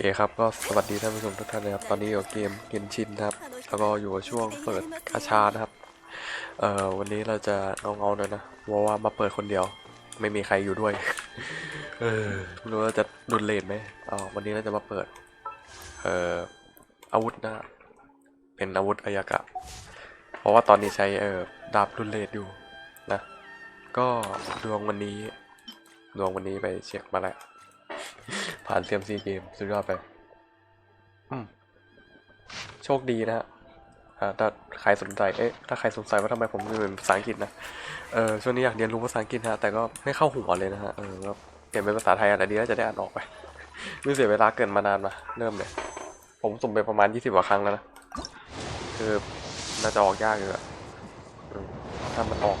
เคครับก็สวัสดีท่านผู้ชมทุกท่านนะครับตอนนี้อยู่กับเกมเกนชินนะครับแล้วก็อยู่ช่วงเปิดกาชานะครับเอ่อวันนี้เราจะเอาเงาๆหน่อยนะเพราะว่ามาเปิดคนเดียว ไม่มีใครอยู่ด้วยเออไม่รู้ว่าจะดุนเลนไหมอ๋อวันนี้เราจะมาเปิดเอ่ออาวุธนะเป็นอาวุธอายากะ เพราะว่าตอนนี้ใช้เอ่อดาบดุนเลนอยู่นะก็ดวงวันนี้ดวงวันนี้ไปเช็คมาแล้ว ผ่านเซียมซีเกมสุดยอดไปอืมโชคดีนะฮะอ่าถ้าใครสนใจ เอ๊ะ ถ้าใครสงสัยว่าทำไมผมถึงเป็นภาษาอังกฤษนะ เออช่วงนี้อยากเรียนรู้ภาษาอังกฤษฮะ แต่ก็ไม่เข้าหัวเลยนะฮะ เออก็เปลี่ยนเป็นภาษาไทยอะไรดีแล้วจะได้อ่านออกไปไม่เสียเวลาเกินมานานมา เริ่มเลย ผมสุ่มไปประมาณยี่สิบกว่าครั้งแล้วนะ คือน่าจะออกยากอยู่อะอืมถ้ามันออก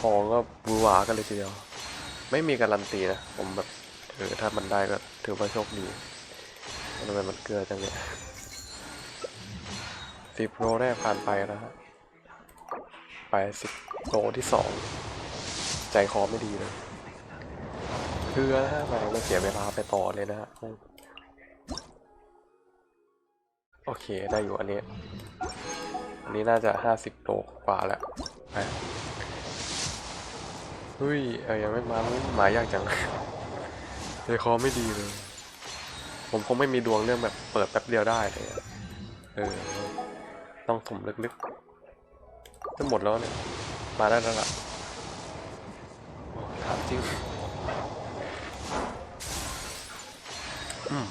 ของก็บูหวากันเลยทีเดียว ไม่มีการันตีนะ ผมแบบเออถ้ามันได้ก็ถือว่าโชคดีทำไมมันเกลือจังเนี่ยสิบโลแรกผ่านไปแล้วฮะไปสิบโลที่สองใจคอไม่ดีเลยเกลือนะฮะมาไม่เสียเวลาไปต่อเลยนะฮะโอเคได้อยู่อันนี้ อันนี้น่าจะห้าสิบโลกว่าแล้วไป เฮ้ยเออยังไม่มาหมายากจังใจคอไม่ดีเลย ผมคงไม่มีดวงเรื่องแบบเปิดแป๊บเดียวได้เลยเออ ต้องถมลึกๆจะหมดแล้วเนี่ย มาได้แล้วล่ะถามจริงอืม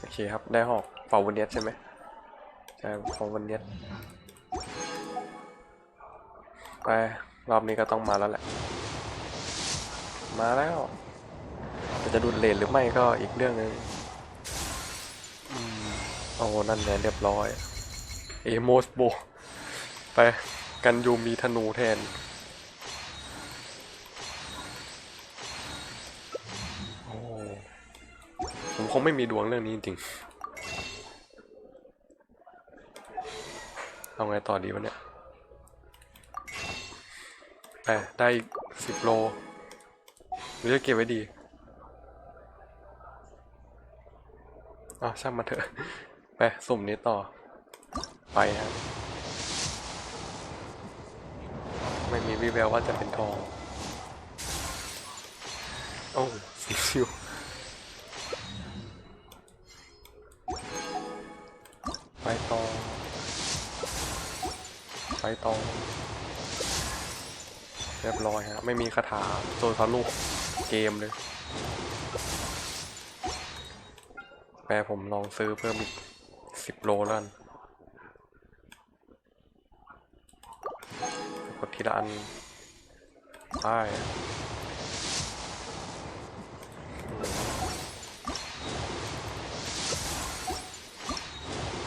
โอเคครับ ได้หอกเป่าวันเนียสใช่ไหมใช่เป่าวันเนียสไปรอบนี้ก็ต้องมาแล้วแหละ มาแล้วจะดุนเลนหรือไม่ก็อีกเรื่องหนึงโอ้นั่นไงเรียบร้อย เอโมสโบ ไปกันยูมีธนูแทน โอ้ผมคงไม่มีดวงเรื่องนี้จริง เอาไงต่อดีวะเนี่ยไปได้สิบโล รือจะเก็บไว้ดีอะช่างมาเถอะ ไป สุ่มนี้ต่อ ไปฮะไม่มีวิแววว่าจะเป็นทอง โอ้สีชิวไปต่อ ไปต่อ เรียบร้อยฮะ ไม่มีคาถาโจยพาลูก เกมเลย แปลผมลองซื้อเพิ่มอีกสิบโลแล้วกันกดทีละอันไป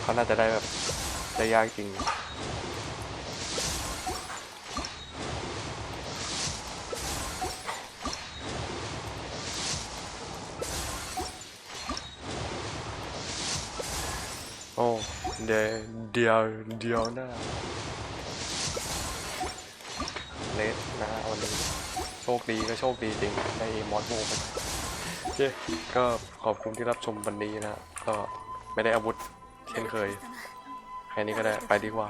เขาน่าจะได้แบบได้ยากจริง เดเดียวเดียวหน้าเลสนะวันนี้โชคดีก็โชคดีจริงได้มอสโมไปเจ้ก็ขอบคุณที่รับชมวันนี้นะก็ไม่ได้อาวุธเช่นเคยแค่นี้ก็ได้ไปดีกว่า